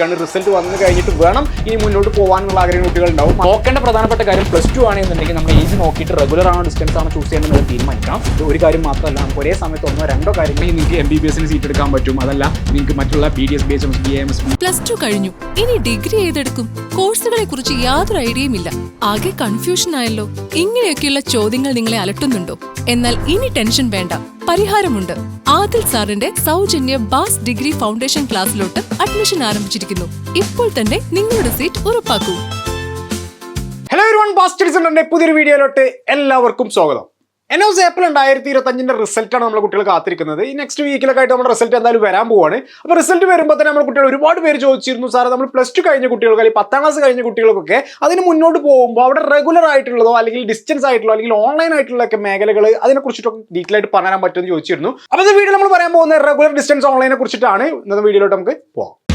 കാരണം റിസൾട്ട് വന്നു കഴിഞ്ഞിട്ട് വേണം ഇനി മുന്നോട്ട് പോകാനുള്ള ആഗ്രഹം കുട്ടികൾ ഉണ്ടാവും നോക്കേണ്ട പ്രധാനപ്പെട്ട കാര്യം പ്ലസ് ടു ആണെന്നുണ്ടെങ്കിൽ നമ്മൾ ഏജ് നോക്കിയിട്ട് റെഗുലർ ആണോ ഡിസ്റ്റൻസ് ആണോ ചൂസ് ചെയ്യേണ്ടത് തീരുമാനിക്കാം തീരുമാനിക്കണം ഒരു കാര്യം മാത്രമല്ല നമുക്ക് ഒരേ സമയത്ത് ഒന്നോ രണ്ടോ കാര്യങ്ങൾ നിങ്ങൾക്ക് എം ബി ബി എസിന് സീറ്റ് എടുക്കാൻ പറ്റും. അതല്ല നിങ്ങൾക്ക് മറ്റുള്ള B D S B H M B M S plus two കഴിഞ്ഞു. ഇനി ഡിഗ്രി ഏതെടുക്കും? കോഴ്സുകളെ കുറിച്ച് യാതൊരു ഐഡിയയും ഇല്ല. ആകെ കൺഫ്യൂഷൻ ആയല്ലോ. ഇങ്ങനെയൊക്കെയുള്ള ചോദ്യങ്ങൾ നിങ്ങളെ അലട്ടുന്നുണ്ടോ? എന്നാൽ ഇനി ടെൻഷൻ വേണ്ട. പരിഹാരമുണ്ട്. ആദിൽ സാറിന്റെ സൗജന്യ ബാസ് ഡിഗ്രി ഫൗണ്ടേഷൻ ക്ലാസ്സിലോട്ട് അഡ്മിഷൻ ആരംഭിച്ചിരിക്കുന്നു. ഇപ്പോൾ തന്നെ നിങ്ങളുടെ സീറ്റ് ഉറപ്പാക്കൂ. ഹലോ എവരിവൺ വൺ ബാസ്റ്റഡ്സിന്റെ പുതിയൊരു വീഡിയോയിലോട്ട് എല്ലാവർക്കും സ്വാഗതം. എൻ ഏപ്രിൽ രണ്ടായിരത്തി ഇരുപത്തഞ്ചിന്റെ റിസൾട്ടാണ് നമ്മൾ കുട്ടികൾ കാത്തിരിക്കുന്നത്. ഈ നെക്സ്റ്റ് വീക്കിലൊക്കെ ആയിട്ട് നമ്മുടെ റിസൾട്ട് എന്തായാലും വരാൻ പോവാണ്. അപ്പോൾ റിസൾട്ട് വരുമ്പോൾ തന്നെ നമ്മൾ കുട്ടികൾ ഒരുപാട് പേര് ചോദിച്ചിരുന്നു സാറേ നമ്മൾ പ്ലസ് ടു കഴിഞ്ഞ കുട്ടികൾക്ക് അല്ലെങ്കിൽ പത്താം ക്ലാസ് കഴിഞ്ഞ കുട്ടികൾക്കൊക്കെ അതിന് മുന്നോട്ട് പോകുമ്പോൾ അവിടെ റെഗുലർ ആയിട്ടുള്ളതോ അല്ലെങ്കിൽ ഡിസ്റ്റൻസ് ആയിട്ടുള്ളോ അല്ലെങ്കിൽ ഓൺലൈൻ ആയിട്ടുള്ള ഒക്കെ മേഖലകൾ അതിനെ കുറിച്ചിട്ടൊക്കെ ഡീറ്റെയിൽ ആയിട്ട് പറയാൻ പറ്റുമെന്ന് ചോദിച്ചിരുന്നു. അപ്പോൾ വീഡിയോ നമ്മൾ പറയാൻ പോകുന്ന റെഗുലർ ഡിസ്റ്റൻസ് ഓൺലൈനെ കുറിച്ചിട്ടാണ്. ഇന്നത്തെ വീഡിയോയിലോട്ട് നമുക്ക് പോകാം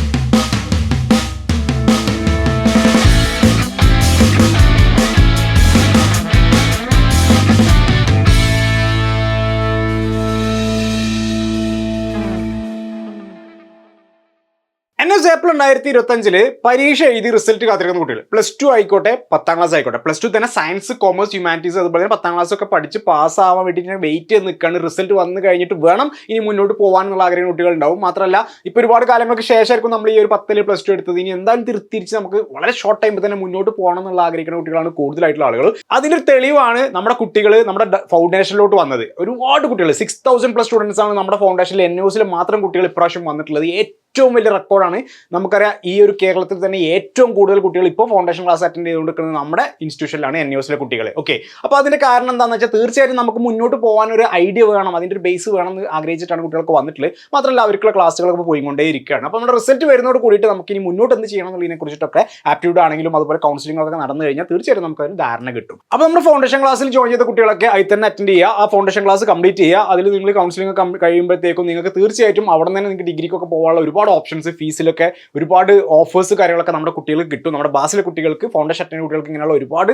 ഏപ്രിൽ രണ്ടായിരത്തി ഇരുപത്തഞ്ചിൽ പരീക്ഷ എഴുതി റിസൾട്ട് കാത്തിരിക്കുന്ന കുട്ടികൾ. പ്ലസ് ടു ആയിക്കോട്ടെ പത്താം ക്ലാസ് ആയിക്കോട്ടെ. പ്ലസ് ടു തന്നെ സയൻസ് കോമേഴ്സ് ഹ്യൂമാനിറ്റീസ് അതുപോലെ തന്നെ പത്താം ക്ലാസ് ഒക്കെ പഠിച്ച് പാസ് ആവാൻ വേണ്ടിയിട്ട് വെയിറ്റ് ചെയ്ത് നിൽക്കുകയാണ് റിസൾട്ട് വന്നു കഴിഞ്ഞിട്ട് വേണം ഇനി മുന്നോട്ട് പോകാൻ പോകാനുള്ള ആഗ്രഹം കുട്ടികൾ ഉണ്ടാവും. മാത്രമല്ല ഇപ്പൊ ഒരുപാട് കാലങ്ങൾക്ക് ശേഷമായിരിക്കും നമ്മൾ ഈ ഒരു പത്തിൽ പ്ലസ് ടു എടുത്തത്. ഇനി എന്തായാലും തിരി- തിരിച്ച് നമുക്ക് വളരെ ഷോർട്ട് ടൈമിൽ തന്നെ മുന്നോട്ട് പോകണം എന്നുള്ള ആഗ്രഹിക്കുന്ന കുട്ടികളാണ് കൂടുതലായിട്ടുള്ള ആളുകൾ. അതിനൊരു തെളിവാണ് നമ്മുടെ കുട്ടികൾ നമ്മുടെ ഫൗണ്ടേഷനിലോട്ട് വന്നത്. ഒരുപാട് കുട്ടികൾ സിക്സ് തൗസൻഡ് പ്ലസ് സ്റ്റുഡൻസ് ആണ് നമ്മുടെ ഫൗണ്ടേഷനിൽ എൻ മാത്രം കുട്ടികൾ ഇപ്രാവശ്യം വന്നിട്ടുള്ളത്. ഏറ്റവും വലിയ റെക്കോർഡാണ്. നമുക്കറിയാം ഈ ഒരു കേരളത്തിൽ തന്നെ ഏറ്റവും കൂടുതൽ കുട്ടികൾ ഇപ്പോൾ ഫൗണ്ടേഷൻ ക്ലാസ് അറ്റൻഡ് ചെയ്തുകൊണ്ടിരിക്കുന്നത് നമ്മുടെ ഇൻസ്റ്റിറ്റ്യൂഷനിലാണ് എൻ യുസിലെ കുട്ടികൾ. ഓക്കെ അപ്പോൾ അതിന്റെ കാരണം എന്താണെന്ന് വെച്ചാൽ തീർച്ചയായിട്ടും നമുക്ക് മുന്നോട്ട് പോകാൻ ഒരു ഐഡിയ വേണം അതിന്റെ ഒരു ബേസ് വേണം എന്ന് ആഗ്രഹിച്ചിട്ടാണ് കുട്ടികൾക്ക് വന്നിട്ടുള്ളത്. മാത്രമല്ല അവർക്കുള്ള ക്ലാസ്സുകളൊക്കെ പോയിക്കൊണ്ടേ ഇരിക്കുകയാണ് അപ്പോൾ നമ്മുടെ റിസൾട്ട് വരുന്നതോട് കൂടിയിട്ട് നമുക്ക് ഇനി മുന്നോട്ട് എന്ത് ചെയ്യണം എന്നുള്ളതിനെ കുറിച്ചിട്ടൊക്കെ ആപ്റ്റിറ്റ്യൂഡ് ആണെങ്കിലും അതുപോലെ കൗൺസിലിംഗൊക്കെ നടന്നു കഴിഞ്ഞാൽ തീർച്ചയായിട്ടും നമുക്ക് ഒരു ധാരണ കിട്ടും. അപ്പോൾ നമ്മുടെ ഫൗണ്ടേഷൻ ക്ലാസ്സിൽ ജോയിൻ ചെയ്ത കുട്ടികളൊക്കെ അതിൽ തന്നെ അറ്റൻഡ് ചെയ്യുക. ആ ഫൗണ്ടേഷൻ ക്ലാസ് കംപ്ലീറ്റ് ചെയ്യുക. അതിൽ നിങ്ങൾ കൗൺസിലിംഗ് കഴിയുമ്പോഴത്തേക്കും നിങ്ങൾക്ക് തീർച്ചയായിട്ടും അവിടെ തന്നെ നിങ്ങൾക്ക് ഡിഗ്രിക്കൊക്കെ പോകാനുള്ള ഒരുപാട് ഓപ്ഷൻസ് ഫീസിലൊക്കെ ഒരുപാട് ഓഫേഴ്സ് കാര്യങ്ങളൊക്കെ നമ്മുടെ കുട്ടികൾക്ക് കിട്ടും. നമ്മുടെ ബാസിലെ കുട്ടികൾക്ക് ഫൗണ്ടേഷൻ അറ്റൻഡ് കുട്ടികൾക്ക് ഇങ്ങനെയുള്ള ഒരുപാട്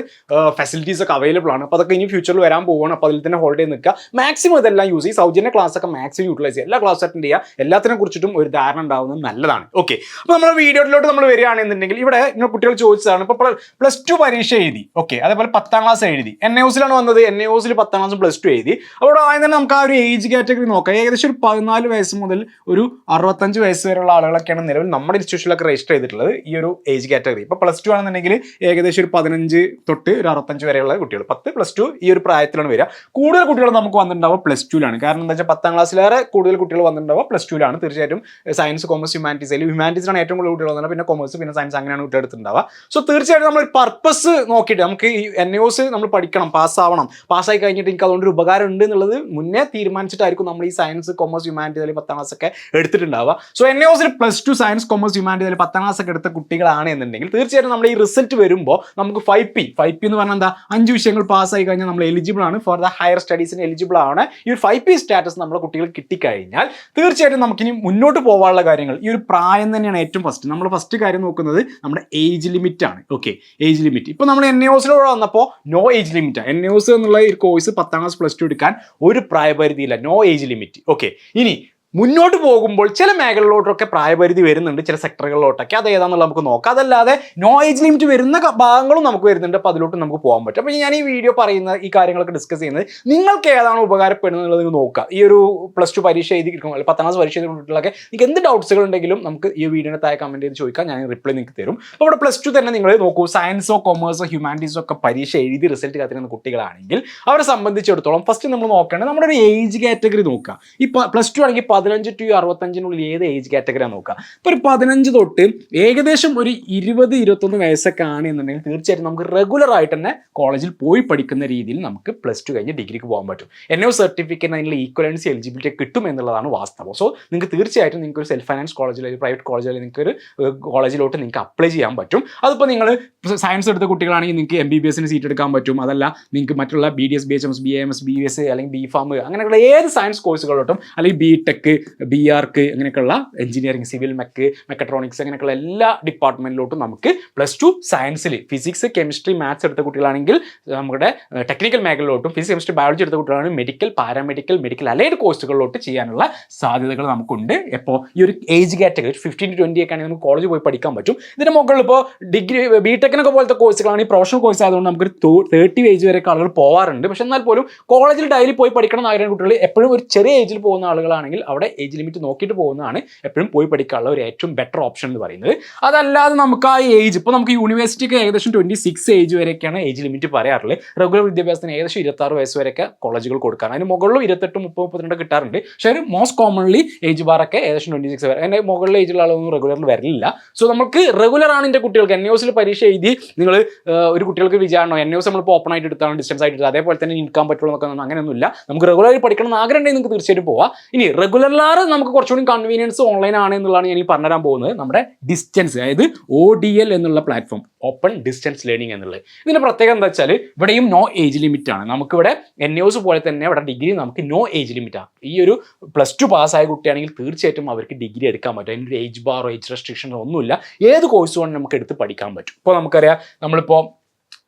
ഫെസിലിറ്റീസ് ഒക്കെ അവൈലബിൾ ആണ്. അപ്പോൾ അതൊക്കെ ഇനി ഫ്യൂച്ചറിൽ വരാൻ പോവുകയാണ് അപ്പോൾ അതിൽ തന്നെ ഹോൾഡ് ചെയ്ത് നിൽക്കുക. മാക്സിമം ഇതെല്ലാം യൂസ് ചെയ്യും. സൗജന്യ ക്ലാസ് ഒക്കെ മാക്സിമം യൂട്ടിലൈസ് ചെയ്യുക. എല്ലാ ക്ലാസ് അറ്റൻഡ് ചെയ്യുക. എല്ലാത്തിനെ കുറിച്ചിട്ടും ഒരു ധാരണ ഉണ്ടാവുന്നത് നല്ലതാണ്. ഓക്കെ അപ്പോൾ നമ്മുടെ വീഡിയോയിലോട്ട് നമ്മൾ വരികയാണെന്നുണ്ടെങ്കിൽ ഇവിടെ കുട്ടികൾ ചോദിച്ചതാണ്. ഇപ്പോൾ പ്ലസ് ടു പരീക്ഷ എഴുതി. ഓക്കെ അതേപോലെ പത്താം ക്ലാസ് എഴുതി. എൻ എസിലാണ് വന്നത്. എൻ എസിൽ പത്താം ക്ലാസ് പ്ലസ് ടു എഴുതി. അപ്പോൾ ആദ്യം നമുക്ക് ആ ഒരു ഏജ് കാറ്റഗറി നോക്കാം. ഏകദേശം ഒരു പതിനാല് വയസ്സ് മുതൽ ഒരു അറുപത്തഞ്ച് വയസ്സ് വരെയുള്ള ആളുകളൊക്കെയാണ് നിലവിൽ നമ്മുടെ ഇൻസ്റ്റിറ്റ്യൂഷനിലൊക്കെ രജിസ്റ്റർ ചെയ്തിട്ടുള്ളത് ഈ ഒരു ഏജ് കാറ്റഗറി ഇപ്പോൾ പ്ലസ് ടു ആണെന്നുണ്ടെങ്കിൽ ഏകദേശം ഒരു പതിനഞ്ച് തൊട്ട് ഒരു അറുപത്തഞ്ച് വരെയുള്ള കുട്ടികൾ. പത്ത് പ്ലസ് ടു ഈ ഒരു പ്രായത്തിലാണ് വരിക. കൂടുതൽ കുട്ടികൾ നമുക്ക് വന്നിട്ടുണ്ടാവുക പ്ലസ് ടുവിലാണ് കാരണം എന്താ വെച്ചാൽ പത്താം ക്ലാസ്സിലേറെ കൂടുതൽ കുട്ടികൾ വന്നിട്ടുണ്ടാവുക പ്ലസ് ടുവിലാണ് തീർച്ചയായിട്ടും സയൻസ് കോമേഴ്സ് ഹ്യൂമാനിറ്റീസ് അല്ലെങ്കിൽ ആണ് ഏറ്റവും കൂടുതൽ കുട്ടികൾ വന്നത് പിന്നെ കോമേഴ്സ് പിന്നെ സയൻസ് അങ്ങനെയാണ് കുട്ടികൾ എടുത്തിട്ടുണ്ടാവുക. സോ തീർച്ചയായിട്ടും നമ്മൾ പർപ്പസ് നോക്കിയിട്ട് നമുക്ക് ഈ എൻ ഒസ് നമ്മൾ പഠിക്കണം പാസ്സാവണം പാസ്സായി കഴിഞ്ഞിട്ട് എനിക്ക് അതുകൊണ്ട് ഒരു ഉപകാരം ഉണ്ട് എന്നുള്ളത് മുന്നേ തീരുമാനിച്ചിട്ടായിരിക്കും നമ്മൾ ഈ സയൻസ് കോമേഴ്സ് ഹ്യൂമാനിറ്റീസ് അല്ലെങ്കിൽ പത്താം ക്ലാസ് ഒക്കെ എടുത്തിട്ടുണ്ടാവുക. സോ എൻ എസിൽ plus two science commerce humanity അതിൽ പത്താം ക്ലാസ് ഒക്കെ എടുത്ത കുട്ടികളാണ് എന്നുണ്ടെങ്കിൽ തീർച്ചയായിട്ടും നമ്മുടെ ഈ റിസൾട്ട് വരുമ്പോൾ നമുക്ക് ഫൈവ് പി ഫൈവ് പി എന്ന് പറഞ്ഞാൽ എന്താ? അഞ്ച് വിഷയങ്ങൾ പാസ്സായി കഴിഞ്ഞാൽ നമ്മൾ എലിജിബിൾ ആണ്. ഫോർ ദ ഹയർ സ്റ്റഡീസിന് എലിജിബിൾ ആണ്. ഈ ഒരു ഫൈവ് പി സ്റ്റാറ്റസ് നമ്മുടെ കുട്ടികൾ കിട്ടിക്കഴിഞ്ഞാൽ തീർച്ചയായിട്ടും നമുക്കിനി മുന്നോട്ട് പോകാനുള്ള കാര്യങ്ങൾ ഈ ഒരു പ്രായം തന്നെയാണ് ഏറ്റവും ഫസ്റ്റ് നമ്മൾ ഫസ്റ്റ് കാര്യം നോക്കുന്നത് നമ്മുടെ ഏജ് ലിമിറ്റ് ആണ്. ഓക്കെ ഏജ് ലിമിറ്റ് ഇപ്പോൾ നമ്മൾ എൻ എസിലൂടെ വന്നപ്പോൾ no age limit N S എന്നുള്ള ഒരു കോഴ്സ് പത്താം ക്ലാസ് പ്ലസ് ടു എടുക്കാൻ ഒരു പ്രായപരിധിയില്ല. നോ ഏജ് ലിമിറ്റ് ഓക്കെ ഇനി മുന്നോട്ട് പോകുമ്പോൾ ചില മേഖലകളിലോട്ടൊക്കെ പ്രായപരിധി വരുന്നുണ്ട് ചില സെക്ടറുകളിലോട്ടൊക്കെ. അത് ഏതാണെന്നുള്ള നമുക്ക് നോക്കാം. അതല്ലാതെ നോ ഏജ് ലിമിറ്റ് വരുന്ന ഭാഗങ്ങളും നമുക്ക് വരുന്നുണ്ട്. അപ്പോൾ അതിലോട്ട് നമുക്ക് പോകാൻ പറ്റും. അപ്പോൾ ഞാൻ ഈ വീഡിയോ പറയുന്ന ഈ കാര്യങ്ങളൊക്കെ ഡിസ്കസ് ചെയ്യുന്നത് നിങ്ങൾക്ക് ഏതാണ് ഉപകാരപ്പെടുന്നത് നിങ്ങൾ നോക്കുക. ഈ ഒരു പ്ലസ് ടു പരീക്ഷ എഴുതിയിരിക്കും അല്ലെങ്കിൽ പത്താം ക്ലാസ് പരീക്ഷ എഴുതിയിട്ടുള്ളതൊക്കെ നിങ്ങൾക്ക് എന്ത് ഡൗട്ട്സുകൾ ഉണ്ടെങ്കിലും നമുക്ക് ഈ വീഡിയോയുടെ താഴെ കമന്റ് ചെയ്ത് ചോദിക്കാം. ഞാൻ റിപ്ലൈ നിങ്ങൾക്ക് തരും. അപ്പോൾ ഇവിടെ പ്ലസ് ടു തന്നെ നിങ്ങൾ നോക്കൂ. സയൻസോ കൊമേഴ്സോ ഹ്യൂമാനിറ്റീസോ ഒക്കെ പരീക്ഷ എഴുതി റിസൾട്ട് കാത്തിരുന്ന കുട്ടികളാണെങ്കിൽ അവരെ സംബന്ധിച്ചിടത്തോളം ഫസ്റ്റ് നമ്മൾ നോക്കേണ്ടത് നമ്മുടെ ഒരു ഏജ് കാറ്റഗറി നോക്കുക. ഈ പ്ലസ് ടു ആണെങ്കിൽ പതിനഞ്ച് ടു അറുപത്തഞ്ചിനുള്ളിൽ ഏത് ഏജ് കാറ്റഗറിയാണ് നോക്കുക? ഇപ്പോൾ ഒരു പതിനഞ്ച് തൊട്ട് ഏകദേശം ഒരു ഇരുപത് ഇരുപത്തൊന്ന് വയസ്സൊക്കെ ആണെന്നുണ്ടെങ്കിൽ തീർച്ചയായിട്ടും നമുക്ക് റെഗുലർ ആയിട്ട് തന്നെ കോളേജിൽ പോയി പഠിക്കുന്ന രീതിയിൽ നമുക്ക് പ്ലസ് ടു കഴിഞ്ഞ് ഡിഗ്രിക്ക് പോകാൻ പറ്റും. എന്നെ സർട്ടിഫിക്കറ്റ് അതിനുള്ള ഈക്വലൻസി എലിജിബിലിറ്റി കിട്ടും എന്നുള്ളതാണ് വാസ്തവം. സോ നിങ്ങൾക്ക് തീർച്ചയായിട്ടും നിങ്ങൾക്ക് ഒരു സെൽഫ് ഫൈനാൻസ് കോളേജിൽ ഒരു പ്രൈവറ്റ് കോളേജിൽ നിങ്ങൾക്ക് ഒരു കോളേജിലോട്ട് നിങ്ങൾക്ക് അപ്ലൈ ചെയ്യാൻ പറ്റും. അതിപ്പോൾ നിങ്ങൾ സയൻസ് എടുത്ത കുട്ടികളാണെങ്കിൽ നിങ്ങൾക്ക് എം ബി ബി എസിന് സീറ്റ് എടുക്കാൻ പറ്റും. അതല്ല നിങ്ങൾക്ക് മറ്റുള്ള B D S B H M S B M S B S അല്ലെങ്കിൽ ബി ഫാം അങ്ങനെയുള്ള ഏത് സയൻസ് കോഴ്സുകളോട്ടും അല്ലെങ്കിൽ B tech tech B arch അങ്ങനെയൊക്കെയുള്ള എഞ്ചിനീയറിംഗ് സിവിൽ മെക്ക് മെക്കട്രോണിക്സ് അങ്ങനെയൊക്കെയുള്ള എല്ലാ ഡിപ്പാർട്ട്മെന്റിലോട്ടും നമുക്ക് പ്ലസ് ടു സയൻസിൽ ഫിസിക്സ് കെമിസ്ട്രി മാത്സ് എടുത്ത കുട്ടികളാണെങ്കിൽ നമ്മുടെ ടെക്നിക്കൽ മേഖലയിലോട്ടും ഫിസിക്സ് കെമിസ്ട്രി ബയോളജി എടുത്ത കുട്ടികളാണെങ്കിൽ മെഡിക്കൽ പാരാമെഡിക്കൽ മെഡിക്കൽ അലൈഡ് കോഴ്സുകളിലോട്ട് ചെയ്യാനുള്ള സാധ്യതകൾ നമുക്കുണ്ട്. ഇപ്പോൾ ഈ ഒരു age category fifteen to twenty ഒക്കെ ആണെങ്കിൽ നമുക്ക് കോളേജിൽ പോയി പഠിക്കാൻ പറ്റും. ഇതിന് മുകളിൽ ഇപ്പോൾ ഡിഗ്രി ബി ടെക്കിനൊക്കെ പോലത്തെ കോഴ്സുകളാണ് ഈ പ്രൊഫഷണൽ കോഴ്സ് ആയതുകൊണ്ട് നമുക്ക് തേർട്ടി ഏജ് വരെ ആളുകൾ പോകാറുണ്ട് പക്ഷെ എന്നാൽ പോലും കോളേജിൽ ഡെയിലി പോയി പഠിക്കണം എന്ന് ആഗ്രഹം കുട്ടികൾ എപ്പോഴും ഒരു ചെറിയ ഏജിൽ പോകുന്ന ആളുകളാണെങ്കിൽ അവിടെ ഏജ് ലിമിറ്റ് നോക്കിയിട്ട് പോകുന്നതാണ് എപ്പോഴും പോയി പഠിക്കാനുള്ള ഒരു ഏറ്റവും ബെറ്റർ ഓപ്ഷൻ എന്ന് പറയുന്നത്. അതല്ലാതെ നമുക്ക് ആ ഏജ് ഇപ്പോൾ നമുക്ക് യൂണിവേഴ്സിറ്റിക്ക് ഏകദേശം ട്വന്റി സിക്സ് ഏജ് വരെയൊക്കെയാണ് ഏജ് ലിമിറ്റ് പറയാറുള്ളത്. റെഗുലർ വിദ്യാഭ്യാസത്തിന് ഏകദേശം ഇരുപത്താറ് വയസ്സ് വരെയൊക്കെ കോളേജുകൾ കൊടുക്കാറ് അതിന് മുകളിലും ഇരുപത്തെട്ട് മുപ്പത് മുപ്പത്തിരണ്ട് കിട്ടാറുണ്ട്. പക്ഷേ ഒരു മോസ്റ്റ് കോമൺലി ഏജ് ബാറൊക്കെ ഏകദേശം ട്വന്റി സിക്സ് വരെ അതിന്റെ മുകളിൽ ഏജിലുള്ളതൊന്നും റെഗുലറിൽ വരില്ല. സോ നമുക്ക് റെഗുലർ ആണ് എന്റെ കുട്ടികൾക്ക്. എൻ എസിൽ പരീക്ഷ എഴുതി നിങ്ങൾ ഒരു കുട്ടികൾക്ക് വിചാരണോ എൻ എസ് നമ്മളിപ്പോൾ ഓപ്പൺ ആയിട്ട് എടുത്താണ് ഡിസ്റ്റൻസ് ആയിട്ട് അതേപോലെ തന്നെ നിൽക്കാൻ പറ്റുള്ളൂ എന്നൊക്കെ അങ്ങനെയൊന്നുമില്ല. നമുക്ക് റെഗുലറായി പഠിക്കണം എന്ന് ആഗ്രഹം ഉണ്ടെങ്കിൽ നിങ്ങൾക്ക് തീർച്ചയായിട്ടും പോവാം. ഇനി റെഗുലറിലാറ് നമുക്ക് കുറച്ചുകൂടി കൺവീനിയൻസ് ഓൺലൈൻ ആണ് എന്നുള്ളതാണ് ഞാൻ ഈ പറഞ്ഞുതരാൻ പോകുന്നത്. നമ്മുടെ ഡിസ്റ്റൻസ് അതായത് ഒ ഡി എൽ എന്നുള്ള പ്ലാറ്റ്ഫോം ഓപ്പൺ ഡിസ്റ്റൻസ് ലേണിംഗ് എന്നുള്ളത്. ഇതിന്റെ പ്രത്യേകത എന്താ വെച്ചാൽ ഇവിടെയും നോ ഏജ് ലിമിറ്റ് ആണ്. നമുക്കിവിടെ എൻ എസ് പോലെ തന്നെ ഇവിടെ ഡിഗ്രി നമുക്ക് നോ ഏജ് ലിമിറ്റ് ആണ് ഈ ഒരു പ്ലസ് ടു പാസ്സായ കുട്ടിയാണെങ്കിൽ തീർച്ചയായിട്ടും അവർക്ക് ഡിഗ്രി എടുക്കാൻ പറ്റും. അതിന്റെ ഒരു ഏജ് ബാറോ ഏജ് റെസ്ട്രിക്ഷനോ ഒന്നുമില്ല. ഏത് കോഴ്സ് വേണമെങ്കിലും നമുക്ക് എടുത്ത് പഠിക്കാൻ പറ്റും. ഇപ്പോൾ നമുക്കറിയാം നമ്മളിപ്പോൾ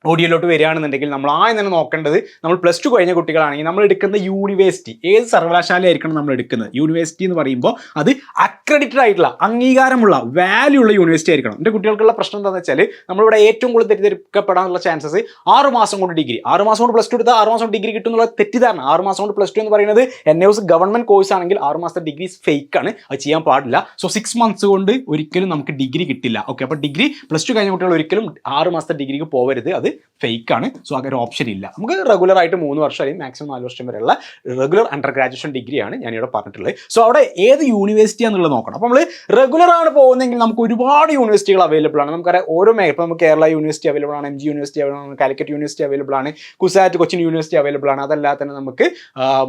ഓഡിയോയിലോട്ട് വരികയാണെന്നുണ്ടെങ്കിൽ നമ്മൾ ആദ്യം തന്നെ നോക്കേണ്ടത് നമ്മൾ പ്ലസ് ടു കഴിഞ്ഞ കുട്ടികളാണെങ്കിൽ നമ്മൾ എടുക്കുന്ന യൂണിവേഴ്സിറ്റി ഏത് സർവകലാശാലയായിരിക്കണം നമ്മൾ എടുക്കുന്നത്? യൂണിവേഴ്സിറ്റി എന്ന് പറയുമ്പോൾ അത് അക്രഡിറ്റഡ് ആയിട്ടുള്ള അംഗീകാരമുള്ള വാല്യൂ ഉള്ള യൂണിവേഴ്സിറ്റി ആയിരിക്കണം. എന്റെ കുട്ടികൾക്കുള്ള പ്രശ്നം എന്താണെന്ന് വെച്ചാൽ നമ്മളിവിടെ ഏറ്റവും കൂടുതൽ തെറ്റിദ്ധരിക്കപ്പെടാനുള്ള ചാൻസസ് ആറ് മാസം കൊണ്ട് ഡിഗ്രി ആറ് മാസം കൊണ്ട് പ്ലസ് ടു എടുത്താൽ ആറ് മാസം കൊണ്ട് ഡിഗ്രി കിട്ടും എന്നുള്ള തെറ്റിദ്ധാരണ. ആറ് മാസം കൊണ്ട് പ്ലസ് ടു എന്ന് പറയുന്നത് എൻ എസ് ഗവൺമെന്റ് കോഴ്സ് ആണെങ്കിൽ ആറ് മാസത്തെ ഡിഗ്രി ഫേക്ക് ആണ്. അത് ചെയ്യാൻ പാടില്ല. സോ സിക്സ് മന്ത്സ് കൊണ്ട് ഒരിക്കലും നമുക്ക് ഡിഗ്രി കിട്ടില്ല. ഓക്കെ അപ്പോൾ ഡിഗ്രി പ്ലസ് ടു കഴിഞ്ഞ കുട്ടികൾ ഒരിക്കലും ആറ് മാസത്തെ ഡിഗ്രിക്ക് പോകരുത് അത് ഫേക്ക് ആണ്. സോ അങ്ങനെ ഒരു ഓപ്ഷൻ ഇല്ല. നമുക്ക് റെഗുലർ ആയിട്ട് മൂന്ന് വർഷം അല്ലെങ്കിൽ മാക്സിമം നാല് വർഷം വരെയുള്ള റെഗുലർ അണ്ടർ ഗ്രാജുവേഷൻ ഡിഗ്രിയാണ് ഞാനിവിടെ പറഞ്ഞിട്ടുള്ളത്. സോ അവിടെ ഏത് യൂണിവേഴ്സിറ്റി ആണെന്നുള്ളത് നോക്കണം. അപ്പോൾ നമ്മൾ റെഗുലർ ആണ് പോകുന്നതെങ്കിൽ നമുക്ക് ഒരുപാട് യൂണിവേഴ്സിറ്റികൾ അവൈലബിൾ ആണ്. നമുക്കറിയാം ഓരോ മേഖല ഇപ്പോൾ നമുക്ക് കേരള യൂണിവേഴ്സിറ്റി അവൈലബിൾ ആണ് എം ജി യൂണിവേഴ്സിറ്റി അവൈലബിൾ ആണ് കാലിക്കറ്റ് യൂണിവേഴ്സിറ്റി അവൈലബിൾ ആണ് കുസാറ്റ് കൊച്ചിൻ യൂണിവേഴ്സിറ്റി അവൈലബിൾ ആണ്. അതല്ലാതെ തന്നെ നമുക്ക്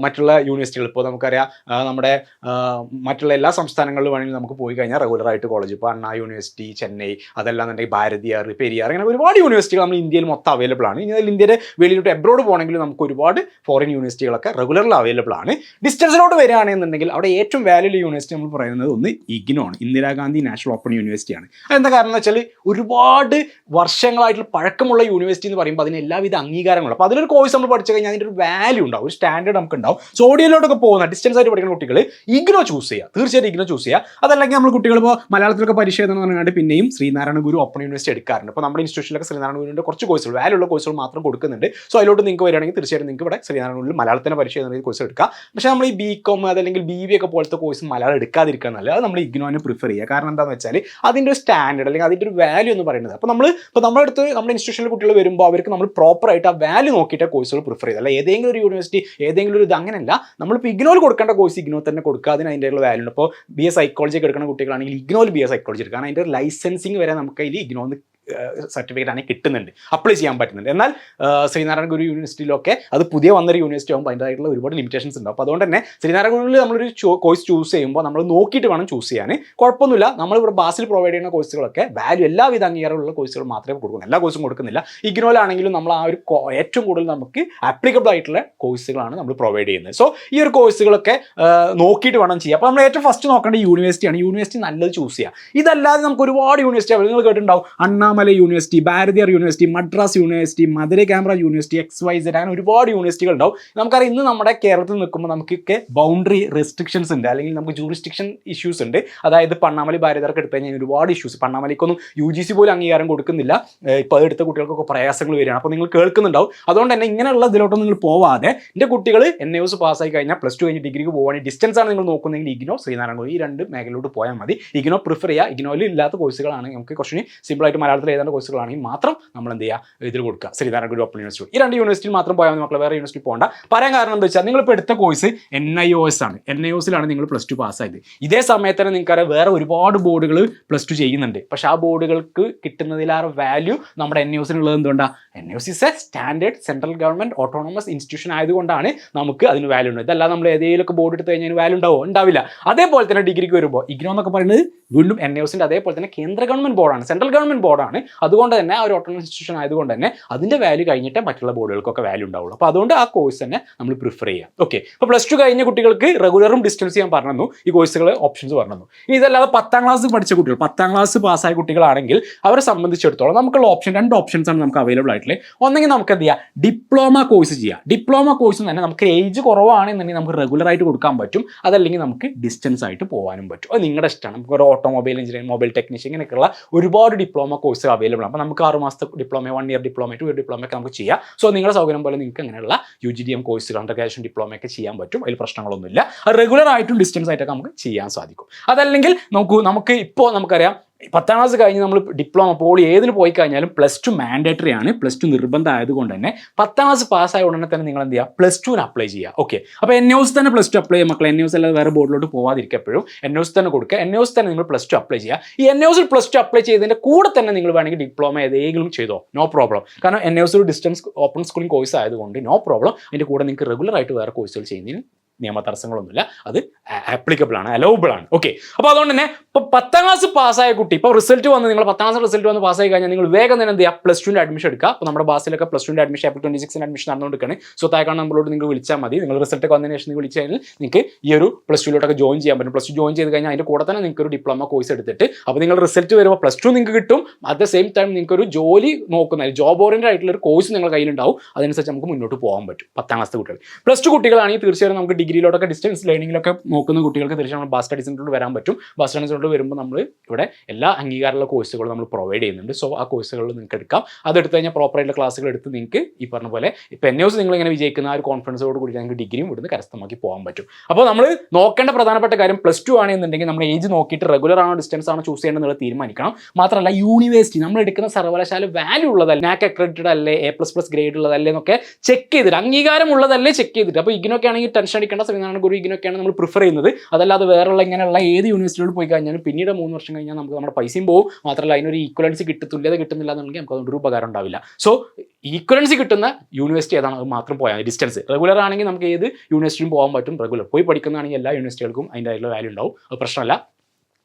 മറ്റുള്ള യൂണിവേഴ്സിറ്റികൾ ഇപ്പോൾ നമുക്കറിയാം നമ്മുടെ മറ്റുള്ള എല്ലാ സംസ്ഥാനങ്ങളിലും വേണമെങ്കിൽ നമുക്ക് പോയി കഴിഞ്ഞാൽ റെഗുലർ ആയിട്ട് കോളേജ് ഇപ്പോൾ അണ്ണാ യൂണിവേഴ്സിറ്റി ചെന്നൈ അതല്ലാന്നുണ്ടെങ്കിൽ ഭാരതിയാർ പെരിയാർ അങ്ങനെ ഒരുപാട് യൂണിവേഴ്സിറ്റികൾ നമ്മൾ ഇന്ത്യയിൽ മൊത്തം അവൈലബിൾ ആണ്. ഇനി ഇന്ത്യയുടെ വെളിയിലോട്ട് എബ്രോഡ് പോകണമെങ്കിൽ നമുക്ക് ഒരുപാട് ഫോറിൻ യൂണിവേഴ്സിറ്റികളൊക്കെ റെഗുലറിൽ അവൈലബിൾ ആണ്. ഡിസ്റ്റൻസിലോട്ട് വരികയാണെന്നുണ്ടെങ്കിൽ അവിടെ ഏറ്റവും വാല്യൂ യൂണിവേഴ്സിറ്റി നമ്മൾ പറയുന്നത് ഒന്ന് ഇഗ്നോ ആണ്. ഇന്ദിരാഗാന്ധി നാഷണൽ ഓപ്പൺ യൂണിവേഴ്സിറ്റി ആണ്. അതെന്താ കാരണം എന്ന് വെച്ചാൽ ഒരുപാട് വർഷങ്ങളായിട്ടുള്ള പഴക്കമുള്ള യൂണിവേഴ്സിറ്റി എന്ന് പറയുമ്പോൾ അതിന് എല്ലാവിധ അംഗീകാരങ്ങളും അപ്പോൾ അതിലൊരു കോഴ്സ് നമ്മൾ പഠിച്ചു കഴിഞ്ഞാൽ അതിന്റെ ഒരു വാല്യൂ ഉണ്ടാവും. ഒരു സ്റ്റാൻഡേർഡ് നമുക്ക് ഉണ്ടാവും സോഡിയയിലോട്ടൊക്കെ പോകുന്ന ഡിസ്റ്റൻസ് ആയിട്ട് പഠിക്കുന്ന കുട്ടികൾ ഇഗ്നോ ചൂസ് ചെയ്യുക. തീർച്ചയായിട്ടും ഇഗ്നോ ചൂസ് ചെയ്യുക. അതല്ലെങ്കിൽ നമ്മൾ കുട്ടികൾ ഇപ്പോൾ മലയാളത്തിലൊക്കെ എഴുതണം എന്ന് പറഞ്ഞാൽ പിന്നെയും ശ്രീനാരായണ ഗുരു ഓപ്പൺ യൂണിവേഴ്സിറ്റി എടുക്കാറുണ്ട്. അപ്പോൾ നമ്മുടെ ഇൻസ്റ്റിറ്റ്യൂഷനിലൊക്കെ ശ്രീനാരായണ ഗുരുവിന്റെ കുറച്ച് കോഴ്സുകൾ വാല്യൂ ഉള്ള കോഴ്സുകൾ മാത്രം കൊടുക്കുന്നുണ്ട്. സോ അതിലോട്ട് നിങ്ങൾക്ക് വരികയാണെങ്കിൽ തീർച്ചയായിട്ടും നിങ്ങൾക്ക് ഇവിടെ ശ്രീനാരായണ മലയാളത്തിന്റെ പരീക്ഷ എഴുതുന്ന കോഴ്സ് എടുക്കുക പക്ഷേ നമ്മൾ ഈ ബി കോം അതല്ലെങ്കിൽ ബി വി ഒക്കെ പോലത്തെ കോഴ്സ് മലയാളം എടുക്കാതിരിക്കുക നല്ലത് അത് നമ്മൾ ഇഗ്നോന് പ്രിഫർ ചെയ്യുക. കാരണം എന്താണെന്ന് വെച്ചാൽ അതിന്റെ ഒരു സ്റ്റാൻഡേർഡ് അല്ലെങ്കിൽ അതിന്റെ ഒരു വാല്യൂ എന്ന് പറയുന്നത്. അപ്പോൾ നമ്മൾ ഇപ്പോൾ നമ്മുടെ അടുത്ത് നമ്മുടെ ഇൻസ്റ്റിറ്റ്യൂഷനിൽ കുട്ടികൾ വരുമ്പോൾ അവർക്ക് നമ്മൾ പ്രോപ്പറായിട്ട് ആ വാല്യൂ നോക്കിയിട്ട് കോഴ്സുകൾ പ്രിഫർ ചെയ്ത് അല്ല ഏതെങ്കിലും ഒരു യൂണിവേഴ്സിറ്റി ഏതെങ്കിലും ഒരു ഇത് അങ്ങനെയല്ല നമ്മളിപ്പോൾ ഇഗ്നോയിൽ കൊടുക്കേണ്ട കോഴ്സ് ഇഗ്നോ തന്നെ കൊടുക്കുക. അതിന് അതിന്റെ വാല്യൂ ഉണ്ട്. ഇപ്പോൾ ബി എ സൈക്കോളജി ഒക്കെ എടുക്കുന്ന കുട്ടികളാണെങ്കിൽ ഇഗ്നോയിൽ ബി എ സൈക്കോളജി എടുക്കുക. അതിന്റെ ലൈസൻസിങ് വരെ നമുക്ക് അതിൽ ഇഗ്നോന്ന് സർട്ടിഫിക്കറ്റ് ആണെങ്കിൽ കിട്ടുന്നുണ്ട്. അപ്ലൈ ചെയ്യാൻ പറ്റുന്നുണ്ട്. എന്നാൽ ശ്രീനാരായണ ഗുരു യൂണിവേഴ്സിറ്റിയിലൊക്കെ അത് പുതിയ വന്നൊരു യൂണിവേഴ്സിറ്റി ആകുമ്പോൾ അതിന്റെതായിട്ടുള്ള ഒരുപാട് ലിമിറ്റേഷൻസ് ഉണ്ട്. അപ്പോൾ അതുകൊണ്ട് തന്നെ ശ്രീനാരായണ ഗുരുവിൽ നമ്മളൊരു കോഴ്സ് ചൂസ് ചെയ്യുമ്പോൾ നമ്മൾ നോക്കിയിട്ട് വേണം ചൂസ് ചെയ്യാൻ. കുഴപ്പമൊന്നുമില്ല. നമ്മളിവിടെ ബാസിൽ പ്രൊവൈഡ് ചെയ്യുന്ന കോഴ്സുകളൊക്കെ വാല്യൂ എല്ലാവിധ അംഗീകാരമുള്ള കോഴ്സുകൾ മാത്രമേ കൊടുക്കുന്നു എല്ലാ കോഴ്സും കൊടുക്കുന്നില്ല. ഇഗ്നോയിലാണെങ്കിലും നമ്മൾ ആ ഒരു ഏറ്റവും കൂടുതൽ നമുക്ക് ആപ്ലിക്കബിൾ ആയിട്ടുള്ള കോഴ്സുകളാണ് നമ്മൾ പ്രൊവൈഡ് ചെയ്യുന്നത്. സോ ഈ ഒരു കോഴ്സുകളൊക്കെ നോക്കിയിട്ട് വേണം ചെയ്യാം അപ്പോൾ നമ്മൾ ഏറ്റവും ഫസ്റ്റ് നോക്കേണ്ട യൂണിവേഴ്സിറ്റിയാണ്. യൂണിവേഴ്സിറ്റി നല്ലത് ചൂസ് ചെയ്യുക ഇതല്ലാതെ നമുക്ക് ഒരുപാട് യൂണിവേഴ്സിറ്റി നിങ്ങൾ കേട്ടിട്ടുണ്ടാവും. Annamalai university Bharathiar university Madras university Madurai camera university X Y Z അങ്ങനെ ഒരുപാട് യൂണിവേഴ്സിറ്റികൾ ഉണ്ടാവും നമുക്കറിയാം ഇന്ന് നമ്മുടെ കേരളത്തിൽ നിൽക്കുമ്പോൾ നമുക്കൊക്കെ ബൗണ്ടറി റെസ്ട്രിക്ഷൻസ് ഉണ്ട്. അല്ലെങ്കിൽ നമുക്ക് ജൂറിസ്ഡിക്ഷൻ ഇഷ്യൂസ് ഉണ്ട്. അതായത് പണ്ണാമലി ഭാരതർക്ക് എടുത്തു കഴിഞ്ഞാൽ ഒരുപാട് ഇഷ്യൂസ് പണ്ണാമലിക്കൊന്നും യു ജി സി പോലും അംഗീകാരം കൊടുക്കുന്നില്ല. ഇപ്പോൾ അതെടുത്ത കുട്ടികൾക്കൊക്കെ പ്രയാസങ്ങൾ വരികയാണ്. അപ്പോൾ നിങ്ങൾ കേൾക്കുന്നുണ്ടാവും. അതുകൊണ്ട് തന്നെ ഇങ്ങനെയുള്ള ഇതിലോട്ടൊന്നും നിങ്ങൾ പോവാതെ എന്റെ കുട്ടികൾ എൻ എസ് പാസ്സായി കഴിഞ്ഞാൽ പ്ലസ് ടു കഴിഞ്ഞ് ഡിഗ്രിക്ക് പോകുകയാണെങ്കിൽ ഡിസ്റ്റൻസ് ആണ് നിങ്ങൾ നോക്കുന്നതെങ്കിൽ ഇഗ്നോ ശ്രീനാരായണ ഈ രണ്ട് മേഖലയിലോട്ട് പോയാൽ മതി. ഇഗ്നോ പ്രിഫർ ചെയ്യുക. ഇഗ്നോയിൽ ഇല്ലാത്ത കോഴ്സുകളാണ് നമുക്ക് കുറച്ചുകൂടി സിമ്പിളായിട്ട് മലയാളത്തിൽ എഴുതേണ്ട കോഴ്സുകളാണെങ്കിൽ മാത്രം നമ്മൾ എന്ത് ചെയ്യുക ഇതിൽ കൊടുക്കുക. ശ്രീനാരായണ ഗുരു ഓപ്പൺ യൂണിവേഴ്സിറ്റി ഈ രണ്ട് യൂണിവേഴ്സിറ്റിയിൽ മാത്രം പോയാൽ മതി വേറെ യൂണിവേഴ്സിറ്റി പോകണ്ട. പറയാൻ കാരണം എന്താ വെച്ചാൽ നിങ്ങളിപ്പോൾ എടുത്ത course N I O S ആണ്. എൻ ഐ ഒസിലാണ് നിങ്ങൾ പ്ലസ് ടു പാസ്സായത് ഇതേ സമയത്ത് തന്നെ നിങ്ങൾക്കറിയാം വേറെ ഒരുപാട് ബോർഡുകൾ പ്ലസ് ടു ചെയ്യുന്നുണ്ട്. പക്ഷെ ആ ബോർഡുകൾക്ക് കിട്ടുന്നതിലേറെ വാല്യൂ നമ്മുടെ എൻ യുസിനുള്ളത് എന്തുകൊണ്ടാണ് N O C A standard central government autonomous institution ആയതുകൊണ്ടാണ് നമുക്ക് അതിന് വാല്യൂ ഉണ്ട് ഇതല്ല നമ്മൾ ഏതെങ്കിലുമൊക്കെ ബോർഡ് എടുത്ത് കഴിഞ്ഞാൽ വാല്യൂ ഉണ്ടാവോ? ഉണ്ടാവില്ല. അതേപോലെ തന്നെ ഡിഗ്രിക്ക് വരുമ്പോൾ ഇഗ്നോ എന്നൊക്കെ പറയുന്നത് വീണ്ടും എൻ യുസിന്റെ അതേപോലെ തന്നെ കേന്ദ്ര ഗവൺമെന്റ് ബോർഡാണ് സെൻട്രൽ ഗവൺമെന്റ് ബോർഡാണ് ആണ് അതുകൊണ്ട് തന്നെ ആ ഒരു ഓട്ടോണമസ് ഇൻസ്റ്റിറ്റ്യൂഷൻ ആയതുകൊണ്ട് തന്നെ അതിന്റെ വാല്യൂ കഴിഞ്ഞിട്ടേ മറ്റുള്ള ബോർഡുകൾക്കൊക്കെ വാല്യൂ ഉണ്ടാവുള്ളൂ. അപ്പോൾ അതുകൊണ്ട് ആ കോഴ്സ് തന്നെ നമ്മൾ പ്രിഫർ ചെയ്യാം. ഓക്കെ അപ്പോൾ പ്ലസ് ടു കഴിഞ്ഞ കുട്ടികൾക്ക് റെഗുലറും ഡിസ്റ്റൻസ് ചെയ്യാൻ പറഞ്ഞു ഈ കോഴ്സുകൾ ഓപ്ഷൻസ് പറഞ്ഞു ഇനി ഇതല്ലാതെ പത്താം ക്ലാസ് പഠിച്ച കുട്ടികൾ പത്താം ക്ലാസ് പാസ്സായ കുട്ടികളാണെങ്കിൽ അവരെ സംബന്ധിച്ചിടത്തോളം നമുക്കുള്ള ഓപ്ഷൻ രണ്ട് ഓപ്ഷൻസ് ആണ് നമുക്ക് അവൈലബിൾ ആയിട്ടുള്ളത് ഒന്നെങ്കിൽ നമുക്ക് എന്ത് ചെയ്യാം? ഡിപ്ലോമ കോഴ്സ് ചെയ്യാം. ഡിപ്ലോമ കോഴ്സ് തന്നെ നമുക്ക് ഏജ് കുറവാണെന്നുണ്ടെങ്കിൽ നമുക്ക് റെഗുലർ ആയിട്ട് കൊടുക്കാൻ പറ്റും. അതല്ലെങ്കിൽ നമുക്ക് ഡിസ്റ്റൻസ് ആയിട്ട് പോകാനും പറ്റും. അത് നിങ്ങളുടെ ഇഷ്ടമാണ്. നമുക്ക് ഒരു ഓട്ടോമൊബൈൽ എഞ്ചിനീയറിംഗ് മൊബൈൽ ടെക്നീഷ്യൻ ഇങ്ങനെയൊക്കെയുള്ള ഒരുപാട് ഡിപ്ലോമ കോഴ്സ് അവൈലബിൾ ആണ് അപ്പോൾ നമുക്ക് ആറ് മാസത്തെ diploma one year diploma two year diploma ഒക്കെ നമുക്ക് ചെയ്യാം. സോ നിങ്ങളുടെ സൗകര്യം പോലെ നിങ്ങൾക്ക് അങ്ങനെയുള്ള യു ജി ഡി എം കോഴ്സുകൾ അണ്ടർ ഗ്രാജുവേഷൻ ഡിപ്ലോമ ഒക്കെ ചെയ്യാൻ പറ്റും. അതിൽ പ്രശ്നങ്ങളൊന്നുമില്ല. റെഗുലർ ആയിട്ടും ഡിസ്റ്റൻസ് ആയിട്ടൊക്കെ നമുക്ക് ചെയ്യാൻ സാധിക്കും. അതല്ലെങ്കിൽ നമുക്ക് നമുക്ക് ഇപ്പോൾ നമുക്കറിയാം പത്താം ക്ലാസ് കഴിഞ്ഞ് നമ്മൾ ഡിപ്ലോമ പോളി ഏതിന് പോയി കഴിഞ്ഞാലും പ്ലസ് ടു മാൻഡേറ്ററി ആണ്. പ്ലസ് ടു നിർബന്ധം ആയതുകൊണ്ട് തന്നെ പത്താം ക്ലാസ് പാസ്സായ ഉടനെ തന്നെ നിങ്ങൾ എന്ത് ചെയ്യുക? പ്ലസ് ടുവിന് അപ്ലൈ ചെയ്യുക. ഓക്കെ അപ്പോൾ എൻ എസ് തന്നെ പ്ലസ് ടു അപ്ലൈ ചെയ്യുക മക്കളെ. എൻ എസ് അല്ലാതെ വേറെ ബോർഡിലോട്ട് പോവാതിരിക്കപ്പോഴും എൻ എസ് തന്നെ കൊടുക്കുക. എൻ എസ് തന്നെ നിങ്ങൾ പ്ലസ് ടു അപ്ലൈ ചെയ്യുക. ഈ എൻ എസിൽ പ്ലസ് ടു അപ്ലൈ ചെയ്തതിന്റെ കൂടെ തന്നെ നിങ്ങൾ വേണമെങ്കിൽ ഡിപ്ലോമ ഏതെങ്കിലും ചെയ്തോ. നോ പ്രോബ്ലം കാരണം എൻ എസ് ഒരു ഡിസ്റ്റൻസ് ഓപ്പൺ സ്കൂളിംഗ് കോഴ്സ് ആയതുകൊണ്ട് നോ പ്രോബ്ലം അതിന്റെ കൂടെ നിങ്ങൾക്ക് റെഗുലർ ആയിട്ട് വേറെ കോഴ്സുകൾ ചെയ്യുന്നതിന് നിയമ തടസ്സങ്ങളൊന്നുമില്ല അത് ആപ്ലിക്കബിൾ ആണ് അലൗബിൾ ആണ്. ഓക്കെ അപ്പോൾ അതുകൊണ്ട് തന്നെ ഇപ്പോൾ പത്താം ക്ലാസ് പാസ്സായ കുട്ടി ഇപ്പോൾ റിസൾട്ട് വന്ന് നിങ്ങൾ പത്താം ക്ലാസ് റിസൾട്ട് വന്ന് പാസ്സായി കഴിഞ്ഞാൽ നിങ്ങൾ വേഗം തന്നെ എന്ത് ചെയ്യുക? പ്ലസ് ടുവിന്റെ അഡ്മിഷൻ എടുക്കുക. അപ്പോൾ നമ്മുടെ ബാസിലൊക്കെ പ്ലസ് ടുവിന്റെ അഡ്മിഷൻ ഏപ്രിൽ ട്വന്റി സിക്സിന് അഡ്മിഷൻ നടന്നുകൊണ്ടിരിക്കുകയാണ്. സോ താഴെ നമ്മളോട് നിങ്ങൾ വിളിച്ചാൽ മതി. നിങ്ങൾ റിസൾട്ട് വന്നതിന് ശേഷം നിങ്ങൾ വിളിച്ചു കഴിഞ്ഞാൽ നിങ്ങൾക്ക് ഈ ഒരു പ്ലസ് ടുവിലോട്ടൊക്കെ ജോയിൻ ചെയ്യാൻ പറ്റും. പ്ലസ് ടു ജോയിൻ ചെയ്ത് കഴിഞ്ഞാൽ അതിന്റെ കൂടെ തന്നെ നിങ്ങൾക്ക് ഒരു ഡിപ്ലോമ കോഴ്സ് എടുത്തിട്ട് അപ്പോൾ നിങ്ങൾ റിസൾട്ട് വരുമ്പോൾ പ്ലസ് ടു നിങ്ങൾക്ക് കിട്ടും. അറ്റ് ദ സെയിം ടൈം നിങ്ങൾക്ക് ഒരു ജോലി നോക്കുന്ന ജോബ് ഓറിയന്റഡ് ആയിട്ടുള്ള ഒരു കോഴ്സ് നിങ്ങളുടെ കയ്യിലുണ്ടാവും. അതനുസരിച്ച് നമുക്ക് മുന്നോട്ട് പോകാൻ പറ്റും പത്താം ക്ലാസ് കുട്ടികൾ പ്ലസ് ടു കുട്ടികളാണെങ്കിൽ തീർച്ചയായും നമുക്ക് ഡിഗ്രിയിലോട്ടൊക്കെ ഡിസ്റ്റൻസ് ലേണിങ്ങിലൊക്കെ നോക്കുന്ന കുട്ടികൾക്ക് തീർച്ചയായും നമ്മൾ ബാസ് സ്റ്റഡീസിനോട് വരാൻ പറ്റും. ബാസ് സ്റ്റഡീസിനോട് വരുമ്പോൾ നമ്മൾ ഇവിടെ എല്ലാ അംഗീകാരമുള്ള കോഴ്സുകളും നമ്മൾ പ്രൊവൈഡ് ചെയ്യുന്നുണ്ട്. സോ ആ കോഴ്സുകളിൽ നിങ്ങൾക്ക് എടുക്കാം. അതെടുത്ത് കഴിഞ്ഞാൽ പ്രോപ്പറായിട്ടുള്ള ക്ലാസ്സുകൾ എടുത്ത് നിങ്ങൾക്ക് ഈ പറഞ്ഞ പോലെ ഇപ്പോൾ എൻ എസ് നിങ്ങൾ ഇങ്ങനെ വിജയിക്കുന്ന ആ ഒരു കോൺഫിഡൻസോട് കൂടി നിങ്ങൾക്ക് ഡിഗ്രിയും ഇവിടുന്ന് കരസ്ഥമാക്കി പോകാൻ പറ്റും. അപ്പോൾ നമ്മൾ നോക്കേണ്ട പ്രധാനപ്പെട്ട കാര്യം പ്ലസ് ടു ആണെന്നുണ്ടെങ്കിൽ നമ്മൾ ഏജ് നോക്കിയിട്ട് റെഗുലർ ആണോ ഡിസ്റ്റൻസ് ആണോ ചൂസ് ചെയ്യേണ്ടത് തീരുമാനിക്കണം. മാത്രമല്ല യൂണിവേഴ്സിറ്റി നമ്മൾ എടുക്കുന്ന സർവകലാശാല വാല്യൂ ഉള്ളതല്ലേ? നാക്ക് അക്രഡിറ്റഡ് അല്ലേ? എ പ്ലസ് പ്ലസ് ഗ്രേഡ് ഉള്ളതല്ലേ എന്നൊക്കെ ചെക്ക് ചെയ്തിട്ട് അംഗീകാരം ഉള്ളതല്ലേ ചെക്ക് ചെയ്തിട്ട്. അപ്പോൾ ഇങ്ങനെയൊക്കെ ആണെങ്കിൽ ടെൻഷൻ അടിക്കേണ്ട സംവിധാനം ഗുരു ഇഗ്നൊക്കെയാണ് നമ്മൾ പ്രിഫർ ചെയ്യുന്നത്. അതല്ലാതെ വേറെയുള്ള ഇങ്ങനെയുള്ള ഏത് യൂണിവേഴ്സിറ്റിയിൽ പോയി കഴിഞ്ഞാലും പിന്നീട് മൂന്ന് വർഷം കഴിഞ്ഞാൽ നമുക്ക് നമ്മുടെ പൈസയും പോകും മാത്രമല്ല അതിനൊരു ഈക്വലൻസി കിട്ടും തുല്യത കിട്ടുന്നില്ല എന്നുണ്ടെങ്കിൽ നമുക്ക് അതുകൊണ്ട് ഒരു ഉപകാരം ഉണ്ടാവില്ല. സോ ഈക്വലൻസി കിട്ടുന്ന യൂണിവേഴ്സിറ്റി ഏതാണ്? അത് മാത്രം പോയാൽ ഡിസ്റ്റൻസ് റെഗുലർ ആണെങ്കിൽ നമുക്ക് ഏത് യൂണിവേഴ്സിറ്റിയും പോകാൻ പറ്റും. റെഗുലർ പോയി പഠിക്കുന്നതാണെങ്കിൽ എല്ലാ യൂണിവേഴ്സിറ്റികൾക്കും അതിന്റെ വാല്യൂ ഉണ്ടാവും. അത് പ്രശ്നമല്ല.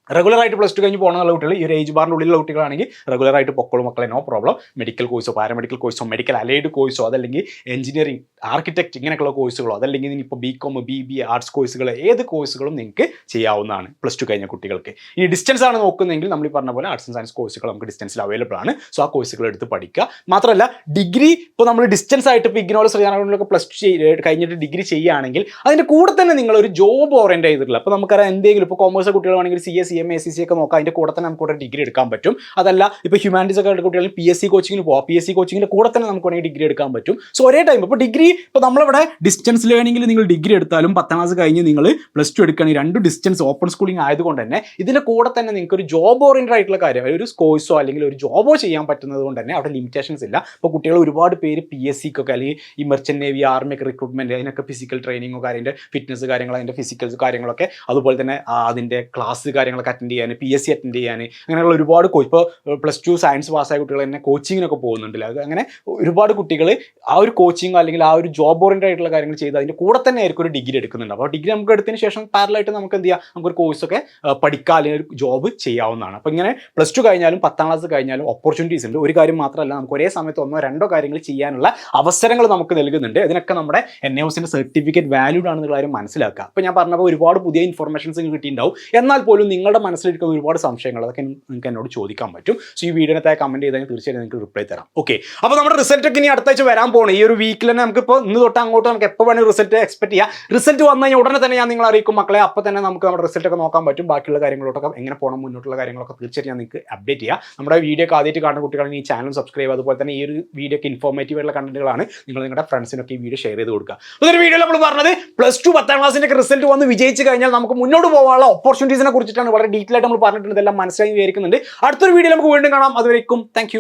റെഗുലർ ആയിട്ട് പ്ലസ് ടു കഴിഞ്ഞ് പോകുന്ന കുട്ടികൾ ഈ ഒരു ഏജ് ബാറിന്റെ ഉള്ളിലുള്ള കുട്ടികളാണെങ്കിൽ റെഗുലർ ആയിട്ട് പൊക്കോളും മക്കളെ നോ പ്രോബ്ലം മെഡിക്കൽ കോഴ്സോ പാരമെഡിക്കൽ കോഴ്സോ മെഡിക്കൽ അലൈഡ് കോഴ്സോ അതല്ലെങ്കിൽ എഞ്ചിനീയറിംഗ് ആർക്കിടെക്ട് ഇങ്ങനെയൊക്കെയുള്ള കോഴ്സുകളോ അതല്ലെങ്കിൽ ഇനിയിപ്പോൾ B com B B arts കോഴ്സുകൾ ഏത് കോഴ്സുകളും നിങ്ങൾക്ക് ചെയ്യാവുന്നതാണ് പ്ലസ് ടു കഴിഞ്ഞ കുട്ടികൾക്ക്. ഈ ഡിസ്റ്റൻസ് ആണ് നോക്കുന്നതെങ്കിൽ നമ്മൾ ഈ പറഞ്ഞ പോലെ ആർട്സ് ആൻഡ് സയൻസ് കോഴ്സുകൾ നമുക്ക് ഡിസ്റ്റൻസിൽ അവൈലബിൾ ആണ്. സോ ആ കോഴ്സുകൾ എടുത്ത് പഠിക്കുക. മാത്രമല്ല ഡിഗ്രി ഇപ്പോൾ നമ്മൾ ഡിസ്റ്റൻസ് ആയിട്ട് ഇപ്പോൾ ഇഗ്നോളോ ശ്രീനാരായണൊക്കെ പ്ലസ് ടു കഴിഞ്ഞിട്ട് ഡിഗ്രി ചെയ്യുകയാണെങ്കിൽ അതിന്റെ കൂടെ തന്നെ നിങ്ങൾ ഒരു ജോബ് ഓറിയന്റ് ചെയ്തിട്ടുള്ള അപ്പോൾ നമുക്കറിയാം എന്തെങ്കിലും ഇപ്പോൾ കോമേഴ്സ് കുട്ടികളാണെങ്കിൽ C S M A C C ഒക്കെ നോക്കാം അതിന്റെ കൂടെ തന്നെ നമുക്ക് ഡിഗ്രി എടുക്കാൻ പറ്റും. അതല്ല ഇപ്പോൾ ഹ്യൂമാനിറ്റീസ് ഒക്കെ കുട്ടികൾ പി എസ് സി കോച്ചിങ്ങിൽ പോകാം പി എസ് സി കോച്ചിങ്ങിന്റെ കൂടെ തന്നെ നമുക്ക് വേണമെങ്കിൽ ഡിഗ്രി എടുക്കാൻ പറ്റും. സോ ഒരേ ടൈം ഇപ്പോൾ ഡിഗ്രി ഇപ്പോൾ നമ്മളിവിടെ ഡിസ്റ്റൻസ് ലേണിംഗിൽ നിങ്ങൾ ഡിഗ്രി എടുത്താലും പത്താം ക്ലാസ് കഴിഞ്ഞ് നിങ്ങൾ പ്ലസ് ടു എടുക്കുകയാണെങ്കിൽ രണ്ട് ഡിസ്റ്റൻസ് ഓപ്പൺ സ്കൂളിംഗ് ആയതുകൊണ്ട് തന്നെ ഇതിന്റെ കൂടെ തന്നെ നിങ്ങൾക്ക് ഒരു ജോബ് ഓറിയന്റഡ് ആയിട്ടുള്ള കാര്യം ഒരു കോഴ്സോ അല്ലെങ്കിൽ ഒരു ജോബോ ചെയ്യാൻ പറ്റുന്നത് കൊണ്ട് തന്നെ അവിടെ ലിമിറ്റേഷൻസ് ഇല്ല. ഇപ്പോൾ കുട്ടികൾ ഒരുപാട് പേര് പി എസ് സിക്കൊക്കെ അല്ലെങ്കിൽ ഈ മെർച്ചന്റ് നേവി ആർമി ഒക്കെ റിക്രൂട്ട്മെന്റ് അതിനൊക്കെ ഫിസിക്കൽ ട്രെയിനിങ്ങോ കാര്യന്റെ ഫിറ്റ്നസ് കാര്യങ്ങളോ അതിന്റെ ഫിസിക്കൽസ് കാര്യങ്ങളൊക്കെ അതുപോലെ തന്നെ അതിന്റെ ക്ലാസ് കാര്യങ്ങളൊക്കെ അറ്റൻഡ് ചെയ്യാൻ പി എസ് സി അറ്റൻഡ് ചെയ്യാൻ അങ്ങനെയുള്ള ഒരുപാട് കോച്ച് ഇപ്പോൾ പ്ലസ് ടു സയൻസ് പാസ്സായ കുട്ടികൾ തന്നെ കോച്ചിങ്ങിനൊക്കെ പോകുന്നുണ്ടല്ലോ. അത് അങ്ങനെ ഒരുപാട് കുട്ടികൾ ആ ഒരു കോച്ചിങ്ങോ അല്ലെങ്കിൽ ആ ഒരു ജോബ് ഓറിയന്റഡ് ആയിട്ടുള്ള കാര്യങ്ങൾ ചെയ്ത് അതിന്റെ കൂടെ തന്നെ ആയിരിക്കും ഒരു ഡിഗ്രി എടുക്കുന്നുണ്ട്. അപ്പോൾ ഡിഗ്രി നമുക്ക് എടുത്തതിന് ശേഷം പാരലായിട്ട് നമുക്ക് എന്ത് ചെയ്യാം? നമുക്കൊരു കോഴ്സൊക്കെ പഠിക്കാം അല്ലെങ്കിൽ ഒരു ജോബ് ചെയ്യാവുന്നതാണ്. അപ്പോൾ ഇങ്ങനെ പ്ലസ് ടു കഴിഞ്ഞാലും പത്താം ക്ലാസ് കഴിഞ്ഞാലും ഓപ്പർച്യൂണിറ്റീസ് ഉണ്ട്. ഒരു കാര്യം മാത്രമല്ല നമുക്ക് ഒരേ സമയത്ത് ഒന്നോ രണ്ടോ കാര്യങ്ങൾ ചെയ്യാനുള്ള അവസരങ്ങൾ നമുക്ക് നൽകുന്നുണ്ട്. ഇതിനൊക്കെ നമ്മുടെ എൻ എസിന്റെ സർട്ടിഫിക്കറ്റ് വാല്യൂഡ് ആണെന്നുള്ള കാര്യം മനസ്സിലാക്കുക. അപ്പോൾ ഞാൻ പറഞ്ഞപ്പോൾ ഒരുപാട് പുതിയ ഇൻഫർമേഷൻസ് കിട്ടിയിട്ടുണ്ടാവും. എന്നാൽ പോലും നിങ്ങളുടെ മനസ്സിലിരിക്കുന്ന ഒരുപാട് സംശയങ്ങൾ അതൊക്കെ നിങ്ങൾക്ക് എന്നോട് ചോദിക്കാൻ പറ്റും. സോ ഈ വീഡിയോനത്തെ കമന്റ് ചെയ്താൽ തീർച്ചയായും നിങ്ങൾക്ക് റിപ്ലൈ തരാം. ഓക്കെ അപ്പോൾ നമ്മുടെ റിസൾട്ട് ഒക്കെ ഇനി അടുത്ത ആഴ്ച വരാൻ പോകണം ഈ ഒരു വീക്കിൽ തന്നെ നമുക്കിപ്പോൾ ഇന്ന് തൊട്ട് അങ്ങോട്ട് നമുക്ക് എപ്പോൾ വേണമെങ്കിൽ റിസൾട്ട് എക്സ്പെക്ട് ചെയ്യാം. റിസൾട്ട് വന്നു കഴിഞ്ഞാൽ ഉടനെ തന്നെ ഞാൻ നിങ്ങളെ അറിയിക്കും മക്കളെ. അപ്പോൾ തന്നെ നമുക്ക് നമ്മുടെ റിസൾട്ട് ഒക്കെ നോക്കാൻ പറ്റും. ബാക്കിയുള്ള കാര്യങ്ങളോട്ടൊക്കെ എങ്ങനെ പോകണം മുന്നോട്ടുള്ള കാര്യങ്ങളൊക്കെ തീർച്ചയായും ഞാൻ നിങ്ങൾക്ക് അപ്ഡേറ്റ് ചെയ്യാം. നമ്മുടെ വീഡിയോ ഒക്കെ ആദ്യമായിട്ട് കാണുന്ന കുട്ടികളാണ് ഈ ചാനൽ സബ്സ്ക്രൈബ് അതുപോലെ തന്നെ ഈ ഒരു വീഡിയോ ഒക്കെ ഇൻഫോർമേറ്റീവ് ആയിട്ടുള്ള കണ്ടന്റുകളാണ് നിങ്ങൾ നിങ്ങളുടെ ഫ്രണ്ട്സിനൊക്കെ ഈ വീഡിയോ ഷെയർ ചെയ്ത് കൊടുക്കുക. അപ്പോൾ ഒരു വീഡിയോ നമ്മൾ പറഞ്ഞത് പ്ലസ് ടു പത്താം ക്ലാസ്സിന്റെ ഒക്കെ റിസൾട്ട് വന്ന് വിജയിച്ച് കഴിഞ്ഞാൽ നമുക്ക് മുന്നോട്ട് പോകാനുള്ള ഓപ്പർച്യൂണിറ്റീസിനെ കുറിച്ചിട്ടാണ് വളരെ ഡീറ്റെയിൽ ആയിട്ട് നമ്മൾ പറഞ്ഞിട്ടുണ്ട് ഇതെല്ലാം മനസ്സിലായി വിചാരിക്കുന്നുണ്ട്. അടുത്തൊരു വീഡിയോ നമുക്ക് വീണ്ടും കാണാം. അതുവരേക്കും താങ്ക്